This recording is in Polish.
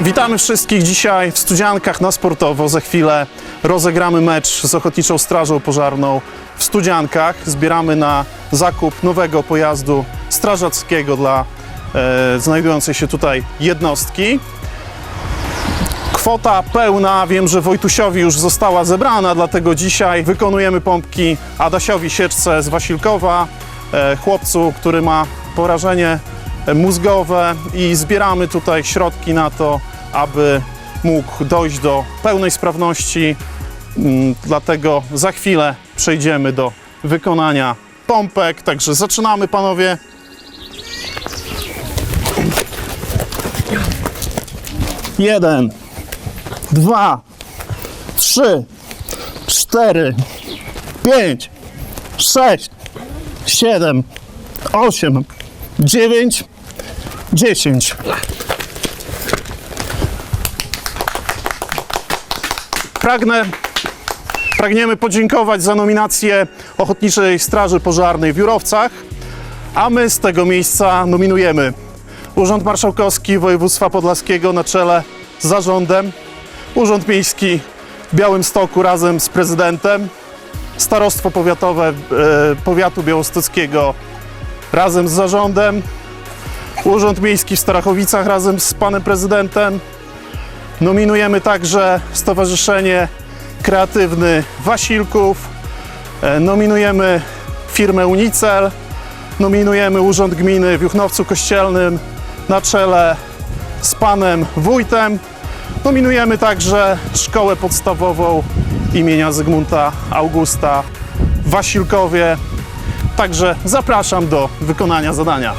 Witamy wszystkich dzisiaj w Studziankach na sportowo. Za chwilę rozegramy mecz z Ochotniczą Strażą Pożarną w Studziankach. Zbieramy na zakup nowego pojazdu strażackiego dla e, znajdującej się tutaj jednostki. Kwota pełna, wiem, że Wojtusiowi już została zebrana, dlatego dzisiaj wykonujemy pompki Adasiowi Sieczce z Wasilkowa, e, chłopcu, który ma porażenie mózgowe i zbieramy tutaj środki na to, aby mógł dojść do pełnej sprawności. Mm, Dlatego za chwilę przejdziemy do wykonania pompek. Także zaczynamy, panowie. Jeden dwa, trzy, cztery, pięć, sześć, siedem, osiem, dziewięć, dziesięć. Pragnę, pragniemy podziękować za nominację Ochotniczej Straży Pożarnej w Jurowcach, a my z tego miejsca nominujemy Urząd Marszałkowski Województwa Podlaskiego na czele z zarządem, Urząd Miejski w Białymstoku razem z prezydentem, Starostwo Powiatowe e, Powiatu Białostockiego razem z zarządem, Urząd Miejski w Starachowicach razem z panem prezydentem. Nominujemy także Stowarzyszenie Kreatywny Wasilków, e, nominujemy firmę Unicel, nominujemy Urząd Gminy w Juchnowcu Kościelnym na czele z panem wójtem. Nominujemy także szkołę podstawową imienia Zygmunta Augusta Wasilkowie. Także zapraszam do wykonania zadania.